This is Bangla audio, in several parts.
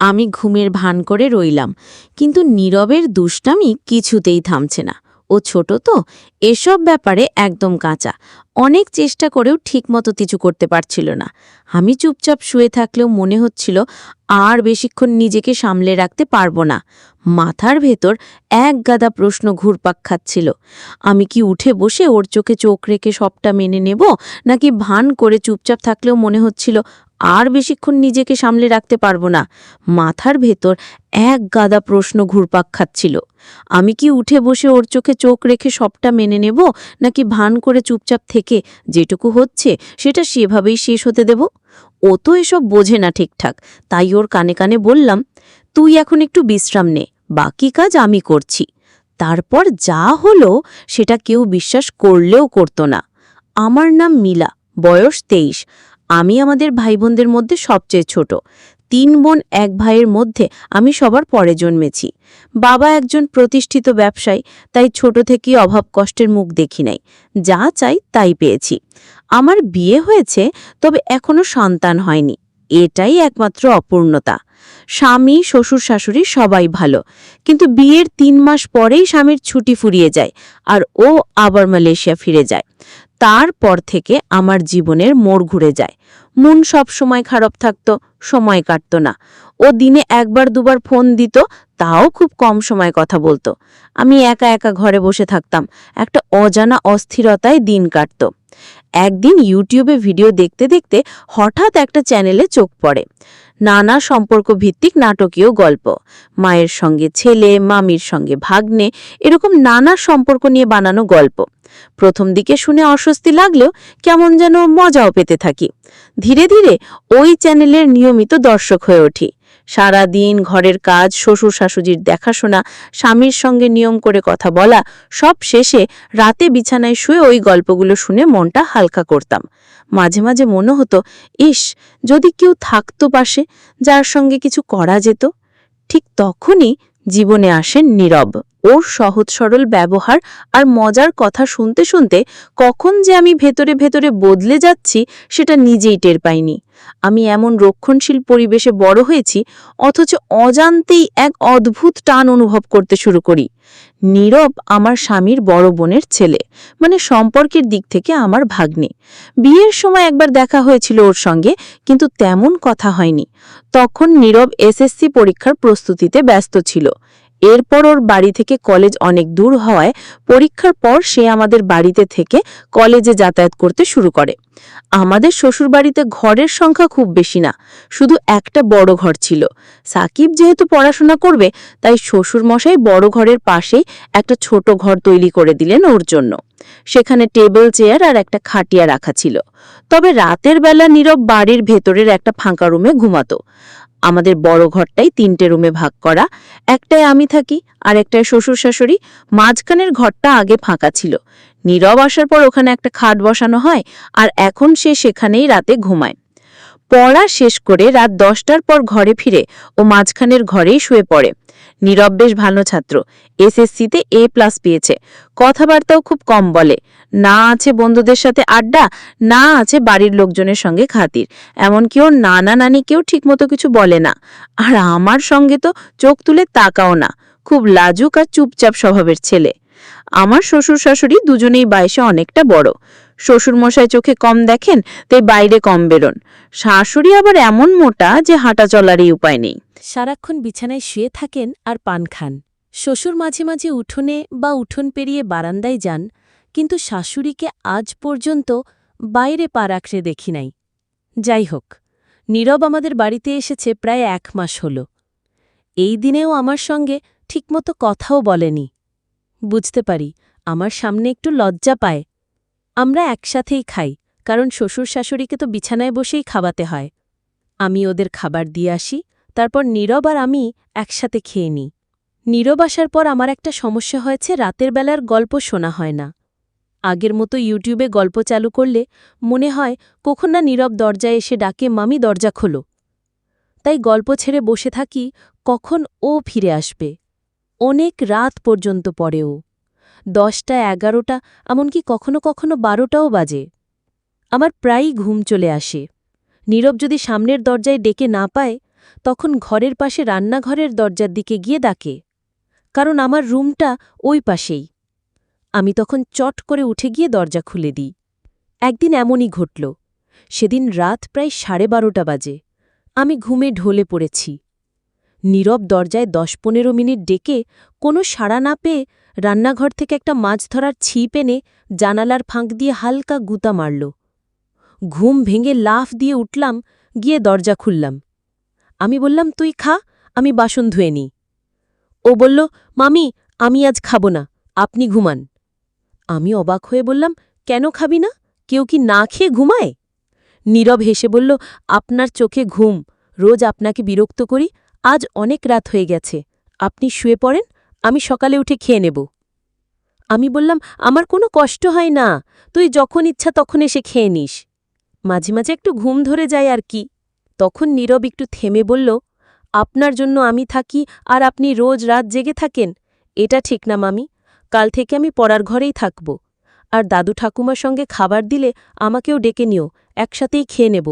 আমি ঘুমের ভান করে রইলাম, কিন্তু নীরবের দুষ্টামি কিছুতেই থামছে না। ও ছোট তো, এসব ব্যাপারে একদম কাঁচা। অনেক চেষ্টা করেও ঠিকমতো কিছু করতে পারছিল না। আমি চুপচাপ শুয়ে থাকলেও মনে হচ্ছিল আর বেশিক্ষণ নিজেকে সামলে রাখতে পারব না। মাথার ভেতর এক গাদা প্রশ্ন ঘুরপাক খাচ্ছিল। আমি কি উঠে বসে ওর চোখে চোখ রেখে সবটা মেনে নেব, নাকি ভান করে চুপচাপ থাকলেও মনে হচ্ছিল আর বেশিক্ষণ নিজেকে সামলে রাখতে পারব না। মাথার ভেতর এক গাদা প্রশ্ন ঘুরপাক খাচ্ছিল। আমি কি উঠে বসে ওর চোখে চোখ রেখে সবটা মেনে নেব, নাকি ভান করে চুপচাপ থেকে যেটুকু হচ্ছে সেটা সেভাবেই শেষ হতে দেব? ও তো এসব বোঝে না ঠিকঠাক, তাই ওর কানে কানে বললাম, তুই এখন একটু বিশ্রাম নে, বাকি কাজ আমি করছি। তারপর যা হলো সেটা কেউ বিশ্বাস করলেও করতো না। আমার নাম মিলা, বয়স তেইশ। আমি আমাদের ভাই বোনদের মধ্যে সবচেয়ে ছোট। তিন বোন, এক ভাইয়ের মধ্যে আমি সবার পরে জন্মেছি। বাবা একজন প্রতিষ্ঠিত ব্যবসায়ী, তাই ছোট থেকেই অভাব কষ্টের মুখ দেখি নাই। যা চাই তাই পেয়েছি। আমার বিয়ে হয়েছে, তবে এখনও সন্তান হয়নি। এটাই একমাত্র অপূর্ণতা। স্বামী, শ্বশুর, শাশুড়ি সবাই ভালো। কিন্তু বিয়ের তিন মাস পরেই স্বামীর ছুটি ফুরিয়ে যায়, আর ও আবার মালয়েশিয়া ফিরে যায়। তারপর থেকে আমার জীবনের মোড় ঘুরে যায়। মন সব সময় খারাপ থাকতো, সময় কাটত না। ও দিনে একবার দুবার ফোন দিত, তাও খুব কম সময় কথা বলতো। আমি একা একা ঘরে বসে থাকতাম, একটা অজানা অস্থিরতায় দিন কাটত। একদিন ইউটিউবে ভিডিও দেখতে দেখতে হঠাৎ একটা চ্যানেলে চোখ পড়ে। নানা সম্পর্ক ভিত্তিক নাটকীয় গল্প। মায়ের সঙ্গে ছেলে, মামির সঙ্গে ভাগ্নে, এরকম নানা সম্পর্ক নিয়ে বানানো গল্প। প্রথম দিকে শুনে অস্বস্তি লাগলেও কেমন যেন মজাও পেতে থাকি। ধীরে ধীরে ওই চ্যানেলের নিয়মিত দর্শক হয়ে উঠি সারা দিন ঘরের কাজ, শ্বশুর শাশুজির দেখাশোনা, স্বামীর সঙ্গে নিয়ম করে কথা বলা, সব শেষে রাতে বিছানায় শুয়ে ওই গল্পগুলো শুনে মনটা হালকা করতাম। মাঝে মাঝে মনে হতো, ইস, যদি কেউ থাকতো পাশে, যার সঙ্গে কিছু করা যেত? ঠিক তখনই জীবনে আসেন নীরব। ওর সহজ সরল ব্যবহার আর মজার কথা শুনতে শুনতে কখন যে আমি ভেতরে ভেতরে বদলে যাচ্ছি, সেটা নিজেই টের পাইনি। আমি এমন রক্ষণশীল পরিবেশে বড় হয়েছি, অথচ অজান্তেই এক অদ্ভুত টান অনুভব করতে শুরু করি। নীরব আমার স্বামীর বড় বোনের ছেলে মানে সম্পর্কের দিক থেকে আমার ভাগ্নে। বিয়ের সময় একবার দেখা হয়েছিল ওর সঙ্গে, কিন্তু তেমন কথা হয়নি। তখন নীরব এসএসসি পরীক্ষার প্রস্তুতিতে ব্যস্ত ছিল। এরপর ওর বাড়ি থেকে কলেজ অনেক দূর হওয়ায় পরীক্ষার পর সে আমাদের বাড়িতে থেকে কলেজে যাতায়াত করতে শুরু করে। আমাদের শ্বশুরবাড়িতে ঘরের সংখ্যা খুব বেশি না, শুধু একটা বড় ঘর ছিল। সাকিব যেহেতু পড়াশোনা করবে, তাই শ্বশুর মশাই বড় ঘরের পাশেই একটা ছোট ঘর তৈরি করে দিলেন ওর জন্য। সেখানে টেবিল, চেয়ার আর একটা খাটিয়া রাখা ছিল। তবে রাতের বেলা নীরব বাড়ির ভেতরের একটা ফাঁকা রুমে ঘুমাতো। আমাদের বড় ঘরটাই তিনটে রুমে ভাগ করা। একটায় আমি থাকি আর একটায় শ্বশুর শাশুড়ি মাঝখানের ঘরটা আগে ফাঁকা ছিল। নীরব আসার পর ওখানে একটা খাট বসানো হয় আর এখন সে সেখানেই রাতে ঘুমায়। পড়া শেষ করে রাত দশটার পর ঘরে ফিরে ও মাঝখানের ঘরেই শুয়ে পড়ে। নীরব বেশ ভালো ছাত্র। এসএসসিতে এ প্লাস পেয়েছে। কথাবার্তাও খুব কম বলে। না আছে বন্ধুদের সাথে আড্ডা, না আছে বাড়ির লোকজনের সঙ্গে খাতির। এমনকি ওর নানা নানিকেও ঠিকমতো কিছু বলে না। আর আমার সঙ্গে তো চোখ তুলে তাকাও না। খুব লাজুক আর চুপচাপ স্বভাবের ছেলে। আমার শ্বশুর শাশুড়ি দুজনেই বয়সে অনেকটা বড়। শ্বশুর মশাই চোখে কম দেখেন তাই বাইরে কম বেরোন। শাশুড়ি আবার এমন মোটা যে হাঁটা চলারই উপায় নেই। সারাক্ষণ বিছানায় শুয়ে থাকেন আর পান খান। শ্বশুর মাঝে মাঝে উঠোনে বা উঠোন পেরিয়ে বারান্দায় যান, কিন্তু শাশুড়িকে আজ পর্যন্ত বাইরে পা রাখতে দেখি নাই। যাই হোক, নীরব আমাদের বাড়িতে এসেছে প্রায় এক মাস হল। এই দিনেও আমার সঙ্গে ঠিকমতো কথাও বলেনি। বুঝতে পারি, আমার সামনে একটু লজ্জা পায়। আমরা একসাথেই খাই, কারণ শ্বশুর শাশুড়িকে তো বিছানায় বসেই খাওয়াতে হয়। আমি ওদের খাবার দিয়ে আসি, তারপর নীরব আর আমি একসাথে খেয়ে নিই। নীরব আসার পর আমার একটা সমস্যা হয়েছে, রাতের বেলার গল্প শোনা হয় না। আগের মতো ইউটিউবে গল্প চালু করলে মনে হয়, কখন না নীরব দরজায় এসে ডাকে, মামি, দরজা খোলো। তাই গল্প ছেড়ে বসে থাকি, কখন ও ফিরে আসবে। অনেক রাত পর্যন্ত পড়েও দশটা, এগারোটা, এমনকি কখনো কখনো বারোটাও বাজে। আমার প্রায়ই ঘুম চলে আসে। নীরব যদি সামনের দরজায় ডেকে না পায়, তখন ঘরের পাশে রান্নাঘরের দরজার দিকে গিয়ে ডাকে, কারণ আমার রুমটা ওই পাশেই। আমি তখন চট করে উঠে গিয়ে দরজা খুলে দিই। একদিন এমনই ঘটল, সেদিন রাত প্রায় সাড়ে বারোটা বাজে। আমি ঘুমে ঢলে পড়েছি। নীরব দরজায় দশ পনেরো মিনিট ডেকে কোনো সাড়া না পেয়ে রান্নাঘর থেকে একটা মাছ ধরার ছিপ এনে জানালার ফাঁক দিয়ে হালকা গুতা মারল। ঘুম ভেঙে লাফ দিয়ে উঠলাম, গিয়ে দরজা খুললাম। আমি বললাম, তুই খা, আমি বাসন ধুয়ে নিই। ও বলল, মামি, আমি আজ খাব না, আপনি ঘুমান। আমি অবাক হয়ে বললাম, কেন খাবি না? কেউ কি না খেয়ে ঘুমায়? নীরব হেসে বলল, আপনার চোখে ঘুম, রোজ আপনাকে বিরক্ত করি, আজ অনেক রাত হয়ে গেছে, আপনি শুয়ে পড়েন আমি সকালে উঠে খেয়ে নেব। আমি বললাম, আমার কোনো কষ্ট হয় না, তুই যখন ইচ্ছা তখন এসে খেয়ে নিস। মাঝে মাঝে একটু ঘুম ধরে যায় আর কি। তখন নীরব একটু থেমে বলল, আপনার জন্য আমি থাকি আর আপনি রোজ রাত জেগে থাকেন, এটা ঠিক না মামি, কাল থেকে আমি পড়ার ঘরেই থাকব। আর দাদু ঠাকুমার সঙ্গে খাবার দিলে আমাকেও ডেকে নিও, একসাথেই খেয়ে নেব।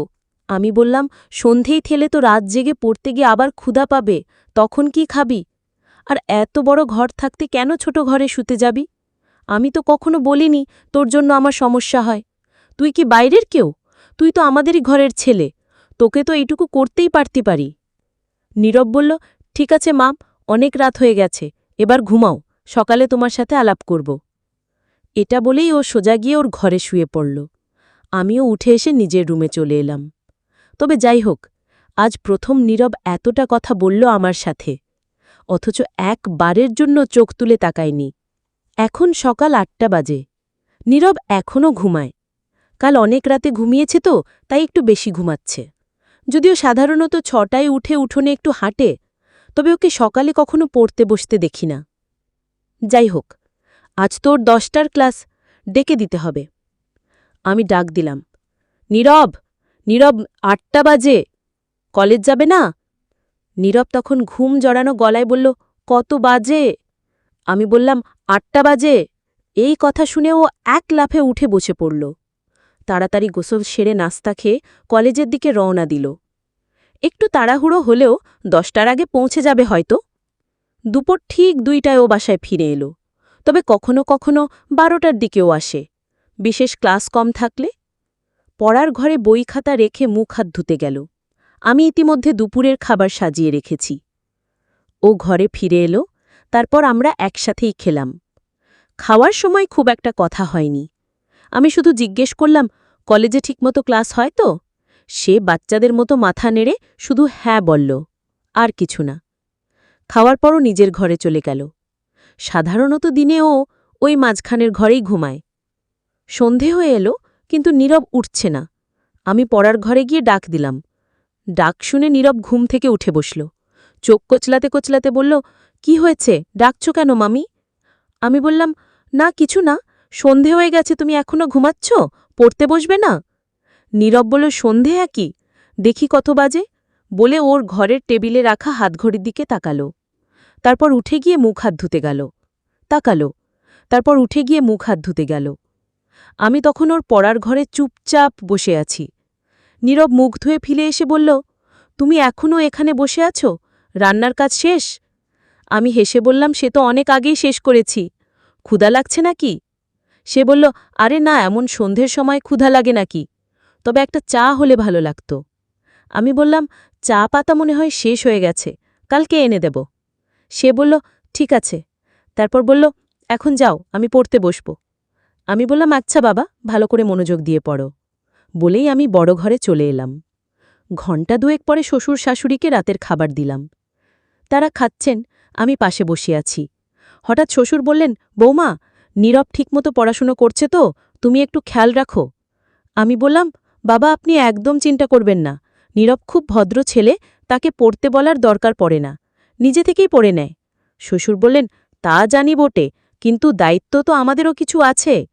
আমি বললাম, সন্ধেই থেলে তো রাত জেগে পড়তে গিয়ে আবার ক্ষুধা পাবে, তখন কি খাবি? আর এত বড় ঘর থাকতে কেন ছোট ঘরে শুতে যাবি? আমি তো কখনো বলিনি তোর জন্য আমার সমস্যা হয়। তুই কি বাইরের কেউ? তুই তো আমাদেরই ঘরের ছেলে। তোকে তো এইটুকু করতেই পারতি পারি। নীরব বলল, ঠিক আছে মাম অনেক রাত হয়ে গেছে, এবার ঘুমাও, সকালে তোমার সাথে আলাপ করব। এটা বলেই ও সোজা গিয়ে ওর ঘরে শুয়ে পড়ল। আমিও উঠে এসে নিজের রুমে চলে এলাম। তবে যাই হোক, আজ প্রথম নীরব এতটা কথা বলল আমার সাথে। অথচ একবারের জন্য চোখ তুলে তাকায়নি। এখন সকাল আটটা বাজে। নীরব এখনও ঘুমায়। কাল অনেক রাতে ঘুমিয়েছে তো, তাই একটু বেশি ঘুমাচ্ছে। যদিও সাধারণত ছটায় উঠে উঠোনে একটু হাঁটে, তবে ওকে সকালে কখনো পড়তে বসতে দেখি না। যাই হোক, আজ তোর দশটার ক্লাস, ডেকে দিতে হবে। আমি ডাক দিলাম, নীরব নীরব, আটটা বাজে। কলেজ যাবে না? নীরব তখন ঘুম জড়ানো গলায় বলল, কত বাজে? আমি বললাম, আটটা বাজে। এই কথা শুনে ও এক লাফে উঠে বসে পড়ল। তাড়াতাড়ি গোসল সেরে নাস্তা খেয়ে কলেজের দিকে রওনা দিল। একটু তাড়াহুড়ো হলেও দশটার আগে পৌঁছে যাবে হয়তো। দুপুর ঠিক দুইটায় ও বাসায় ফিরে এলো। তবে কখনো কখনো বারোটার দিকেও আসে। বিশেষ ক্লাস কম থাকলে? পড়ার ঘরে বই খাতা রেখে মুখ হাত ধুতে গেল। আমি ইতিমধ্যে দুপুরের খাবার সাজিয়ে রেখেছি। ও ঘরে ফিরে এলো, তারপর আমরা একসাথেই খেলাম। খাওয়ার সময় খুব একটা কথা হয়নি। আমি শুধু জিজ্ঞেস করলাম, কলেজে ঠিকমতো ক্লাস হয় তো? সে বাচ্চাদের মতো মাথা নেড়ে শুধু হ্যাঁ বলল, আর কিছু না। খাওয়ার পরও নিজের ঘরে চলে গেল। সাধারণত দিনে ও ওই মাঝখানের ঘরেই ঘুমায়। সন্ধে হয়ে এলো, কিন্তু নীরব উঠছে না। আমি পড়ার ঘরে গিয়ে ডাক দিলাম ডাক শুনে নীরব ঘুম থেকে উঠে বসল। চোখ কচলাতে কচলাতে বলল, কি হয়েছে? ডাকছ কেন, মামি? আমি বললাম, না, কিছু না। সন্ধে হয়ে গেছে, তুমি এখনও ঘুমাচ্ছ? পড়তে বসবে না? নীরব বলল, সন্ধে একই? দেখি কত বাজে? বলে ওর ঘরের টেবিলে রাখা হাতঘড়ির দিকে তাকালো। তারপর উঠে গিয়ে মুখ হাত ধুতে গেল। তাকালো। তারপর উঠে গিয়ে মুখ হাত ধুতে গেল। আমি তখন ওর পড়ার ঘরে চুপচাপ বসে আছি। নীরব মুখ ধুয়ে ফিরে এসে বলল, তুমি এখনও এখানে বসে আছো? রান্নার কাজ শেষ? আমি হেসে বললাম, সে তো অনেক আগেই শেষ করেছি। ক্ষুধা লাগছে নাকি? সে বলল, আরে না, এমন সন্ধ্যের সময় ক্ষুধা লাগে নাকি? তবে একটা চা হলে ভালো লাগত। আমি বললাম, চা পাতা মনে হয় শেষ হয়ে গেছে, কালকে এনে দেব। সে বলল, ঠিক আছে। তারপর বলল, এখন যাও, আমি পড়তে বসব। আমি বললাম আচ্ছা বাবা, ভালো করে মনোযোগ দিয়ে পড়ো। বলেই আমি বড় ঘরে চলে এলাম। ঘণ্টা দুয়েক পরে শ্বশুর শাশুড়িকে রাতের খাবার দিলাম। তারা খাচ্ছেন, আমি পাশে বসে আছি। হঠাৎ শ্বশুর বললেন, বৌমা, নীরব ঠিকমতো পড়াশুনো করছে তো, তুমি একটু খেয়াল রাখো। আমি বললাম, বাবা, আপনি একদম চিন্তা করবেন না। নীরব খুব ভদ্র ছেলে, তাকে পড়তে বলার দরকার পড়ে না। নিজে থেকেই পড়ে নেয়। শ্বশুর বললেন, তা জানি বটে, কিন্তু দায়িত্ব তো আমাদেরও কিছু আছে।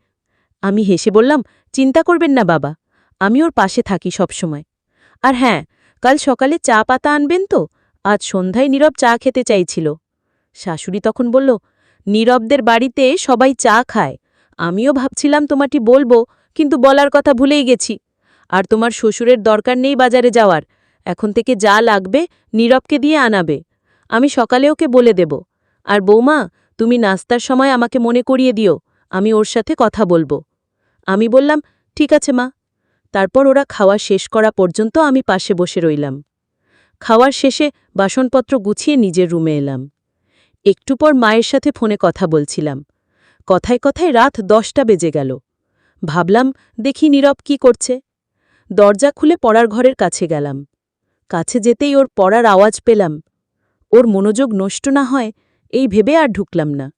আমি হেসে বললাম, চিন্তা করবেন না বাবা। আমি ওর পাশে থাকি সবসময়। আর হ্যাঁ কাল সকালে চা পাতা আনবেন তো? আজ সন্ধ্যায় নীরব চা খেতে চাইছিল। শাশুড়ি তখন বলল, নীরবদের বাড়িতে সবাই চা খায়। আমিও ভাবছিলাম তোমাটি বলব, কিন্তু বলার কথা ভুলেই গেছি। আর তোমার শ্বশুরের দরকার নেই বাজারে যাওয়ার। এখন থেকে যা লাগবে নীরবকে দিয়ে আনাবে। আমি সকালে ওকে বলে দেব। আর বৌমা, তুমি নাস্তার সময় আমাকে মনে করিয়ে দিও। আমি ওর সাথে কথা বলব। আমি বললাম, ঠিক আছে মা। তারপর ওরা খাওয়া শেষ করা পর্যন্ত আমি পাশে বসে রইলাম। খাওয়ার শেষে বাসনপত্র গুছিয়ে নিজের রুমে এলাম। একটু পর মায়ের সাথে ফোনে কথা বলছিলাম। কথায় কথায় রাত দশটা বেজে গেল। ভাবলাম, দেখি নীরব কি করছে। দরজা খুলে পড়ার ঘরের কাছে গেলাম। কাছে যেতেই ওর পড়ার আওয়াজ পেলাম। ওর মনোযোগ নষ্ট না হয়, এই ভেবে আর ঢুকলাম না।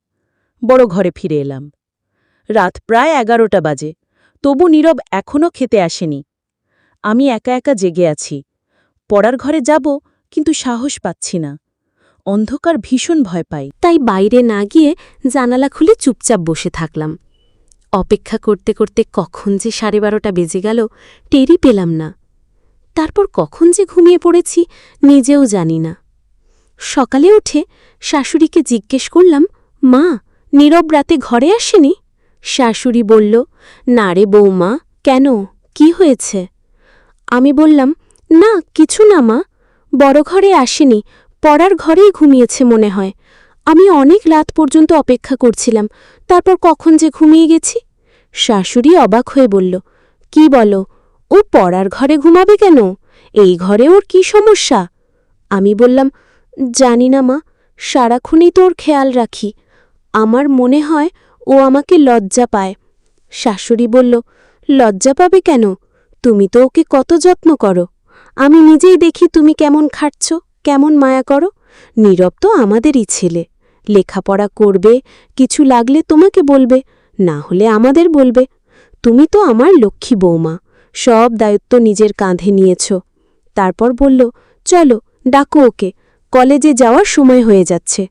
বড় ঘরে ফিরে এলাম। রাত প্রায় এগারোটা বাজে। তবু নীরব এখনও খেতে আসেনি। আমি একা একা জেগে আছি। পড়ার ঘরে যাব, কিন্তু সাহস পাচ্ছি না। অন্ধকার ভীষণ ভয় পাই। তাই বাইরে না গিয়ে জানালা খুলে চুপচাপ বসে থাকলাম। অপেক্ষা করতে করতে কখন যে সাড়ে বারোটা বেজে গেল টেরি পেলাম না। তারপর কখন যে ঘুমিয়ে পড়েছি, নিজেও জানি না। সকালে উঠে শাশুড়িকে জিজ্ঞেস করলাম, মা, নীরব রাতে ঘরে আসেনি? শাশুড়ি বলল, না রে বৌমা, কেন? কি হয়েছে? আমি বললাম, না, কিছু না মা, বড় ঘরে আসেনি, পড়ার ঘরেই ঘুমিয়েছে মনে হয়। আমি অনেক রাত পর্যন্ত অপেক্ষা করছিলাম, তারপর কখন যে ঘুমিয়ে গেছি? শাশুড়ি অবাক হয়ে বলল, কি বলো, ও পড়ার ঘরে ঘুমাবে কেন? এই ঘরে ওর কি সমস্যা? আমি বললাম, জানি না মা, সারাক্ষণই তো ওর খেয়াল রাখি। আমার মনে হয় ও আমাকে লজ্জা পায়। শাশুড়ি বলল, লজ্জা পাবে কেন? তুমি তো ওকে কত যত্ন করো। আমি নিজেই দেখি তুমি কেমন খাটছ, কেমন মায়া করো। নীরব তো আমাদেরই ছেলে। লেখাপড়া করবে, কিছু লাগলে তোমাকে বলবে, না হলে আমাদের বলবে। তুমি তো আমার লক্ষ্মী বৌমা, সব দায়িত্ব নিজের কাঁধে নিয়েছ। তারপর বলল, চলো, ডাকো ওকে। কলেজে যাওয়ার সময় হয়ে যাচ্ছে।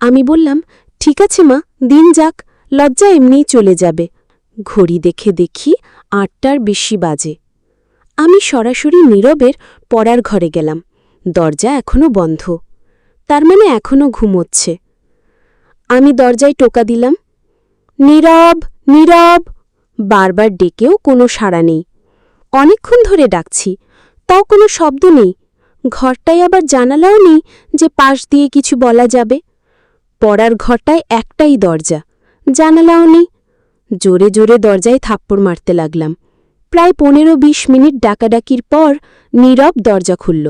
আমি বললাম, ঠিক আছে মা, দিন যাক। লজ্জা এমনিই চলে যাবে। ঘড়ি দেখে দেখি আটটার বেশি বাজে। আমি সরাসরি নীরবের পড়ার ঘরে গেলাম। দরজা এখনও বন্ধ। তার মানে এখনও ঘুমোচ্ছে। আমি দরজায় টোকা দিলাম। নীরব নীরব! বারবার ডেকেও কোনো সাড়া নেই। অনেকক্ষণ ধরে ডাকছি। তাও কোনো শব্দ নেই। ঘরটায় আবার জানালাও নেই যে পাশ দিয়ে কিছু বলা যাবে। পড়ার ঘরটায় একটাই দরজা। জানালাও নেই জোরে জোরে দরজায় থাপ্পড় মারতে লাগলাম। প্রায় পনেরো বিশ মিনিট ডাকাডাকির পর নীরব দরজা খুলল,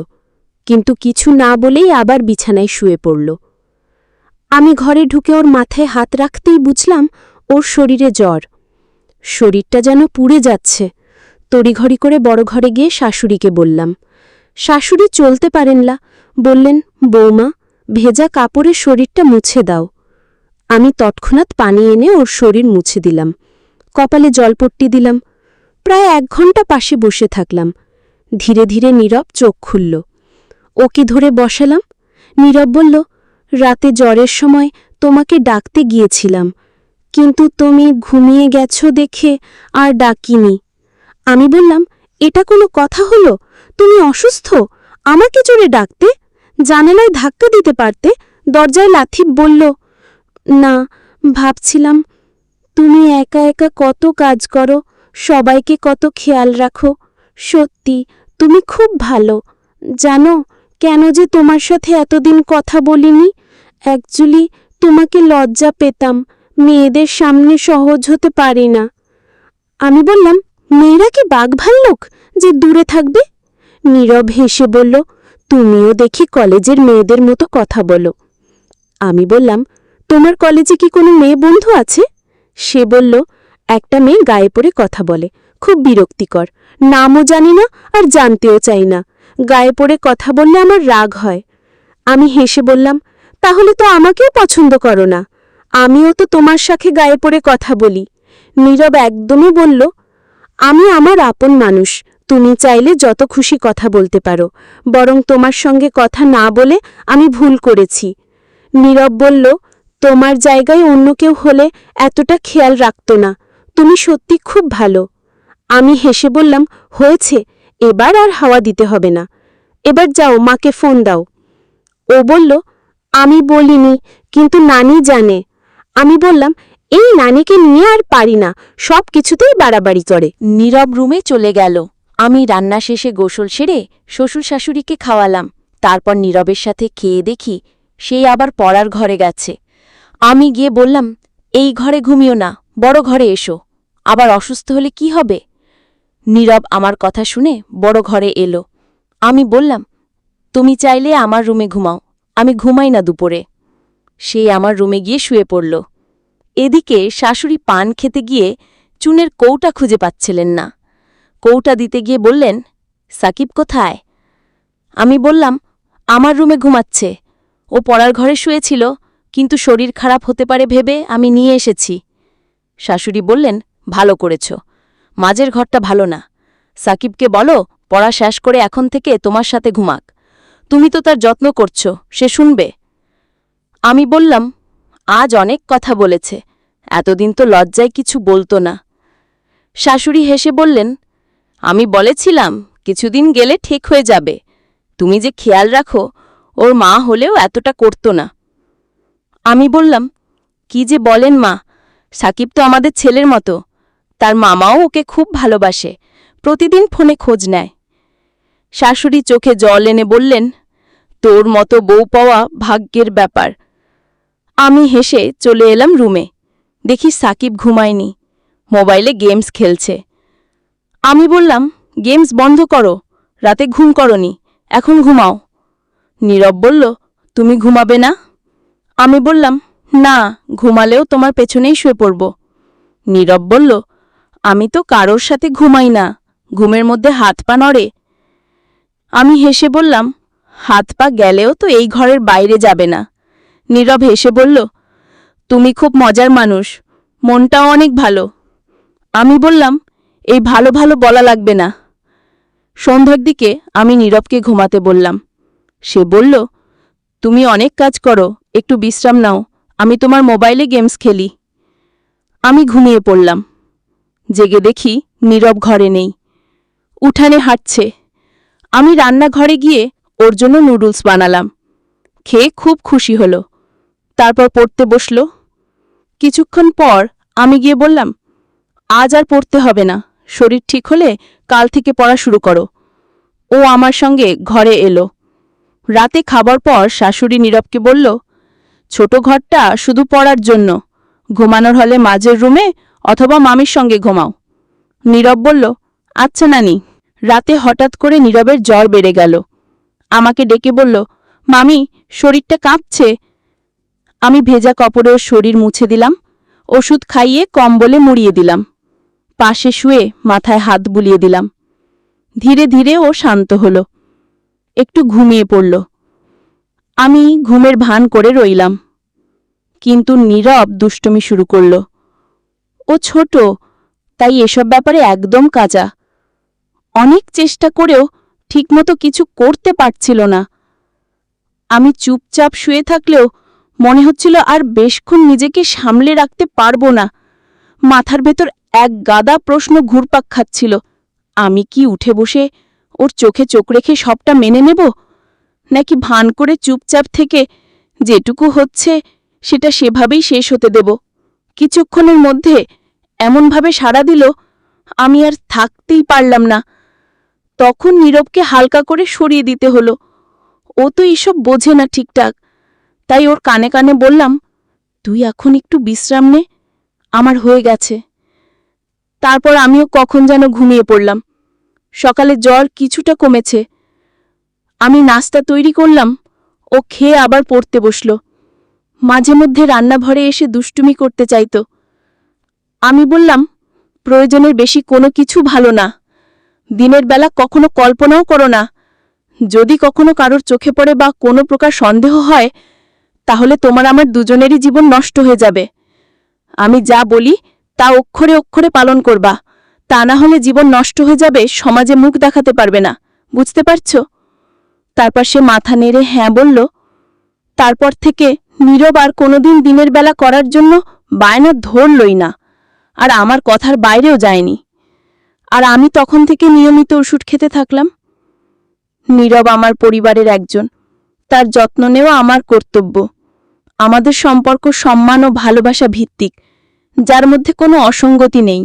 কিন্তু কিছু না বলেই আবার বিছানায় শুয়ে পড়ল। আমি ঘরে ঢুকে ওর মাথায় হাত রাখতেই বুঝলাম ওর শরীরে জ্বর। শরীরটা যেন পুড়ে যাচ্ছে। তড়িঘড়ি করে বড় ঘরে গিয়ে শাশুড়িকে বললাম, শাশুড়ি চলতে পারেন না বললেন, বৌমা, ভেজা কাপড়ে শরীরটা মুছে দাও। আমি তৎক্ষণাৎ পানি এনে ওর শরীর মুছে দিলাম। কপালে জলপট্টি দিলাম। প্রায় এক ঘণ্টা পাশে বসে থাকলাম। ধীরে ধীরে নীরব চোখ খুলল। ওকে ধরে বসালাম। নীরব বলল, রাতে জ্বরের সময় তোমাকে ডাকতে গিয়েছিলাম। কিন্তু তুমি ঘুমিয়ে গেছো দেখে আর ডাকিনি। আমি বললাম, এটা কোনো কথা হলো? তুমি অসুস্থ? আমাকে জোরে ডাকতে? জানালায় ধাক্কা দিতে পারতে? দরজায় লাথি বলল না, ভাবছিলাম তুমি একা একা কত কাজ করো, সবাইকে কত খেয়াল রাখো। সত্যি, তুমি খুব ভালো। জানো, কেন যে তোমার সাথে এতদিন কথা বলিনি? অ্যাকচুয়ালি তোমাকে লজ্জা পেতাম, মেয়েদের সামনে সহজ হতে পারি না। আমি বললাম, মেয়েরা কি বাঘ ভাল্লুক যে দূরে থাকবে? নীরব হেসে বলল, তুমিও দেখি কলেজের মেয়েদের মতো কথা বলো। আমি বললাম তোমার কলেজে কি কোনো মেয়ে বন্ধু আছে? সে বলল, একটা মেয়ে গায়ে পড়ে কথা বলে, খুব বিরক্তিকর। নামও জানি না আর জানতেও চাই না। গায়ে পড়ে কথা বললে আমার রাগ হয়। আমি হেসে বললাম, তাহলে তো আমাকেও পছন্দ করো না। আমিও তো তোমার সাথে গায়ে পড়ে কথা বলি। নীরব একদমই বলল, আমি আমার আপন মানুষ, তুমি চাইলে যত খুশি কথা বলতে পারো, বরং তোমার সঙ্গে কথা না বলে আমি ভুল করেছি। নীরব বলল তোমার জায়গায় অন্য কেউ হলে এতটা খেয়াল রাখত না। তুমি সত্যি খুব ভালো। আমি হেসে বললাম, হয়েছে, এবার আর হাওয়া দিতে হবে না। এবার যাও, মাকে ফোন দাও। ও বলল, আমি বলিনি, কিন্তু নানি জানে। আমি বললাম, এই নানিকে নিয়ে আর পারি না, সব কিছুতেই বাড়াবাড়ি করে। নীরব রুমে চলে গেল। আমি রান্না শেষে গোসল সেরে শ্বশুর শাশুড়িকে খাওয়ালাম। তারপর নীরবের সাথে খেয়ে দেখি সেই আবার পড়ার ঘরে গেছে। আমি গিয়ে বললাম, এই ঘরে ঘুমিও না, বড় ঘরে এসো। আবার অসুস্থ হলে কি হবে? নীরব আমার কথা শুনে বড় ঘরে এলো। আমি বললাম, তুমি চাইলে আমার রুমে ঘুমাও, আমি ঘুমাই না দুপুরে। সে আমার রুমে গিয়ে শুয়ে পড়ল। এদিকে শাশুড়ি পান খেতে গিয়ে চুনের কৌটা খুঁজে পাচ্ছিলেন না। কৌটা দিতে গিয়ে বললেন, সাকিব কোথায়? আমি বললাম, আমার রুমে ঘুমাচ্ছে। ও পড়ার ঘরে শুয়েছিল কিন্তু শরীর খারাপ হতে পারে ভেবে আমি নিয়ে এসেছি। শাশুড়ি বললেন, ভালো করেছ। মাঝের ঘরটা ভালো না। সাকিবকে বলো, পড়া শেষ করে এখন থেকে তোমার সাথে ঘুমাক। তুমি তো তার যত্ন করছ, সে শুনবে। আমি বললাম, আজ অনেক কথা বলেছে। এতদিন তো লজ্জায় কিছু বলতো না। শাশুড়ি হেসে বললেন, আমি বলেছিলাম, কিছুদিন গেলে ঠিক হয়ে যাবে। তুমি যে খেয়াল রাখো, ওর মা হলেও এতটা করত না। আমি বললাম, কি যে বলেন মা, সাকিব তো আমাদের ছেলের মতো। তার মামাও ওকে খুব ভালোবাসে, প্রতিদিন ফোনে খোঁজ নেয়। শাশুড়ি চোখে জল এনে বললেন, তোর মতো বউ পাওয়া ভাগ্যের ব্যাপার। আমি হেসে চলে এলাম রুমে। দেখি সাকিব ঘুমায়নি, মোবাইলে গেমস খেলছে। আমি বললাম, গেমস বন্ধ করো, রাতে ঘুম করনি, এখন ঘুমাও। নীরব বলল, তুমি ঘুমাবে না? আমি বললাম, না, ঘুমালেও তোমার পেছনেই শুয়ে পড়ব। নীরব বলল, আমি তো কারোর সাথে ঘুমাই না, ঘুমের মধ্যে হাত পা নড়ে। আমি হেসে বললাম, হাত পা গেলেও তো এই ঘরের বাইরে যাবে না। নীরব হেসে বলল, তুমি খুব মজার মানুষ, মনটাও অনেক ভালো। আমি বললাম, এই ভালো ভালো বলা লাগবে না। সন্ধ্যার দিকে আমি নীরবকে ঘুমাতে বললাম। সে বলল তুমি অনেক কাজ করো, একটু বিশ্রাম নাও, আমি তোমার মোবাইলে গেমস খেলি। আমি ঘুমিয়ে পড়লাম। জেগে দেখি নীরব ঘরে নেই। উঠানে হাঁটছে। আমি রান্নাঘরে গিয়ে ওর জন্য নুডলস বানালাম। খেয়ে খুব খুশি হল। তারপর পড়তে বসল। কিছুক্ষণ পর আমি গিয়ে বললাম, আজ আর পড়তে হবে না, শরীর ঠিক হলে কাল থেকে পড়া শুরু করো। ও আমার সঙ্গে ঘরে এলো। রাতে খাবার পর শাশুড়ি নীরবকে বলল, ছোট ঘরটা শুধু পড়ার জন্য। ঘুমানোর হলে মাঝের রুমে অথবা মামির সঙ্গে ঘুমাও। নীরব বলল আচ্ছা নানি। রাতে হঠাৎ করে নীরবের জ্বর বেড়ে গেল। আমাকে ডেকে বলল, মামি, শরীরটা কাঁপছে। আমি ভেজা কাপড়ে ওর শরীর মুছে দিলাম। ওষুধ খাইয়ে কম্বলে মুড়িয়ে দিলাম। পাশে শুয়ে মাথায় হাত বুলিয়ে দিলাম। ধীরে ধীরে ও শান্ত হল। একটু ঘুমিয়ে পড়ল। আমি ঘুমের ভান করে রইলাম। কিন্তু নীরব দুষ্টমি শুরু করল। ও ছোট, তাই এসব ব্যাপারে একদম কাঁচা। অনেক চেষ্টা করেও ঠিকমতো কিছু করতে পারছিল না। আমি চুপচাপ শুয়ে থাকলেও মনে হচ্ছিল আর বেশক্ষণ নিজেকে সামলে রাখতে পারব না। মাথার ভেতর এক গাদা প্রশ্ন ঘুরপাক খাচ্ছিল। আমি কি উঠে বসে ওর চোখে চোখ রেখে সবটা মেনে নেব? নাকি ভান করে চুপচাপ থেকে যেটুকু হচ্ছে সেটা সেভাবেই শেষ হতে দেব? কিছুক্ষণের মধ্যে এমনভাবে সাড়া দিল, আমি আর থাকতেই পারলাম না। তখন নীরবকে হালকা করে সরিয়ে দিতে হলো। ও তো এসব বোঝে না ঠিকঠাক। তাই ওর কানে কানে বললাম, তুই এখন একটু বিশ্রাম নে, আমার হয়ে গেছে। তারপর আমিও কখন যেন ঘুমিয়ে পড়লাম। সকালে জ্বর কিছুটা কমেছে। আমি নাস্তা তৈরি করলাম, ও খেয়ে আবার পড়তে বসল। মাঝে মধ্যে রান্নাঘরে এসে দুষ্টুমি করতে চাইত। আমি বললাম, প্রয়োজনের বেশি কোনো কিছু ভালো না। দিনের বেলা কখনো কল্পনাও করো না। যদি কখনো কারোর চোখে পড়ে বা কোনো প্রকার সন্দেহ হয়, তাহলে তোমার আমার দুজনেরই জীবন নষ্ট হয়ে যাবে। আমি যা বলি, তা অক্ষরে অক্ষরে পালন করবা। তা না হলে জীবন নষ্ট হয়ে যাবে, সমাজে মুখ দেখাতে পারবে না। বুঝতে পারছ? তারপর সে মাথা নেড়ে হ্যাঁ বলল, তারপর থেকে নীরব আর কোনোদিন দিনের বেলা করার জন্য বায়না ধরলই না, আর আমার কথার বাইরেও যায়নি। আর আমি তখন থেকে নিয়মিত ওষুধ খেতে থাকলাম। নীরব আমার পরিবারের একজন, তার যত্ন নেওয়া আমার কর্তব্য। আমাদের সম্পর্ক সম্মান ও ভালোবাসা ভিত্তিক, যার মধ্যে কোনো অসঙ্গতি নেই।